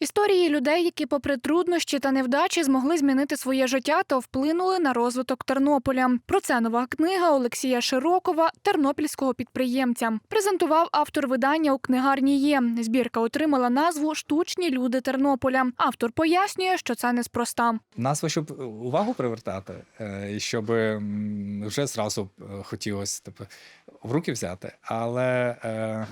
Історії людей, які, попри труднощі та невдачі, змогли змінити своє життя та вплинули на розвиток Тернополя. Про це нова книга Олексія Широкова, тернопільського підприємця. Презентував автор видання у книгарні є. Збірка отримала назву Штучні люди Тернополя. Автор пояснює, що це неспроста. Назва, щоб увагу привертати, е, щоб вже зразу е, хотілося типу, в руки взяти. Але е,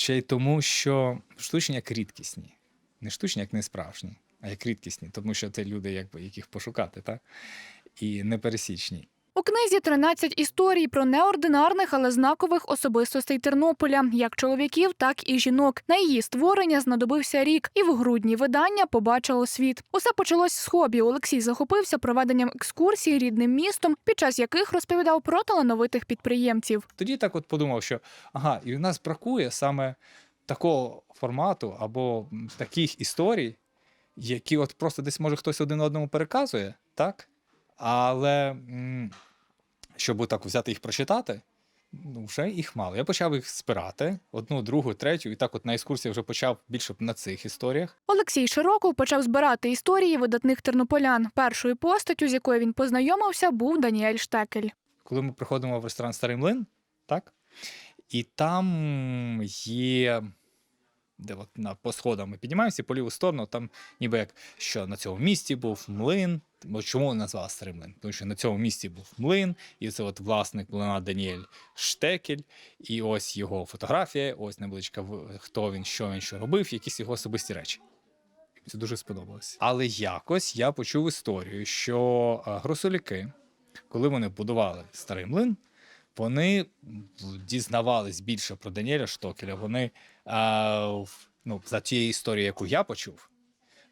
ще й тому, що штучні як рідкісні. Не штучні, як не справжні, а як рідкісні, тому що це люди, якби, яких пошукати, так? і непересічні. У книзі 13 історій про неординарних, але знакових особистостей Тернополя, як чоловіків, так і жінок. На її створення знадобився рік, і в грудні видання побачило світ. Усе почалось з хобі. Олексій захопився проведенням екскурсій рідним містом, під час яких розповідав про талановитих підприємців. Тоді так от подумав, що ага, і в нас бракує саме такого формату або таких історій, які от просто десь може хтось один одному переказує, так? Але щоб так взяти їх прочитати, ну вже їх мало. Я почав їх збирати одну, другу, третю, і так от на екскурсії вже почав більше на цих історіях. Olексій Широков почав збирати історії видатних тернополян. Першою постаттю, з якою він познайомився, був Даніель Штекель. коли ми приходимо в ресторан Старий Млин, так? І там є. Де от на, по сходам ми піднімаємося по ліву сторону, там ніби як що на цьому місці був млин. Бо чому назвала Старий Млин? Тому що на цьому місці був млин, і це от власник млина Даніель Штекель, і ось його фотографія, ось невеличка хто він, що він, що робив, якісь його особисті речі. Це дуже сподобалось. Але якось я почув історію, що а, гросоліки, коли вони будували старий млин, вони дізнавались більше про Даніеля Штокеля. Вони а, ну, за тією історією, яку я почув,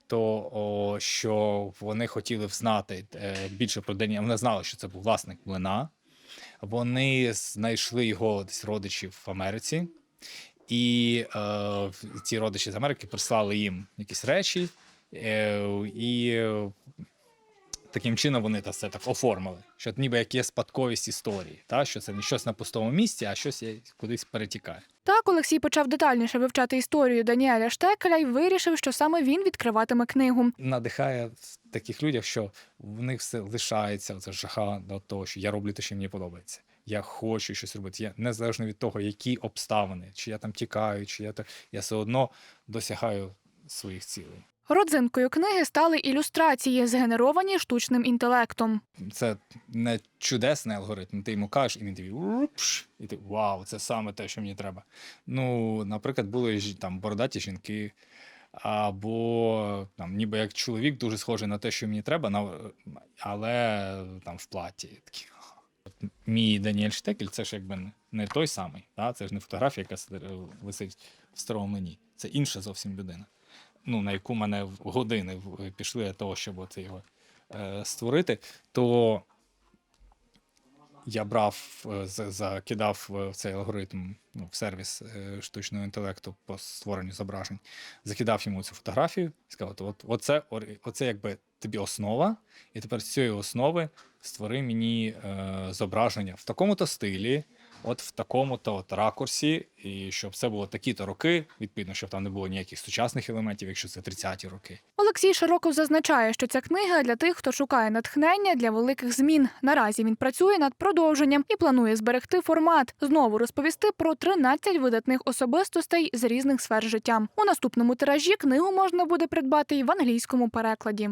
то о, що вони хотіли знати е, більше про Даніеля. Вони знали, що це був власник млина. Вони знайшли його десь родичів в Америці. І е, ці родичі з Америки прислали їм якісь речі, е, і таким чином вони це так оформили, що ніби як є спадковість історії, та? що це не щось на пустому місці, а щось кудись перетікає. Так Олексій почав детальніше вивчати історію Даніеля Штекеля і вирішив, що саме він відкриватиме книгу. Надихає в таких людях, що в них все лишається це жаха до того, що я роблю те, що мені подобається. Я хочу щось робити. Я незалежно від того, які обставини, чи я там тікаю, чи я та я все одно досягаю своїх цілей. Родзинкою книги стали ілюстрації, згенеровані штучним інтелектом. це не чудесний алгоритм. Ти йому кажеш, і він тобі «Упш», і ти вау, це саме те, що мені треба. Ну, наприклад, були там бородаті жінки, або там, ніби як чоловік дуже схожий на те, що мені треба, але там в платі. Такі. Мій Даніель Штекель це ж якби не- той самий. Да? Це ж не фотографія, яка висить в старому мені. Це інша зовсім людина. Ну, на яку мене години пішли для того, щоб оце його е, створити, то я брав, е, закидав в цей алгоритм ну, в сервіс е, штучного інтелекту по створенню зображень, закидав йому цю фотографію і сказав: от, оце, оце якби тобі основа, і тепер з цієї основи створи мені е, зображення в такому-то стилі. От в такому-то от ракурсі, і щоб це було такі-то роки, відповідно, щоб там не було ніяких сучасних елементів, якщо це 30-ті роки. Олексій Широков зазначає, що ця книга для тих, хто шукає натхнення для великих змін. Наразі він працює над продовженням і планує зберегти формат, знову розповісти про 13 видатних особистостей з різних сфер життя. У наступному тиражі книгу можна буде придбати й в англійському перекладі.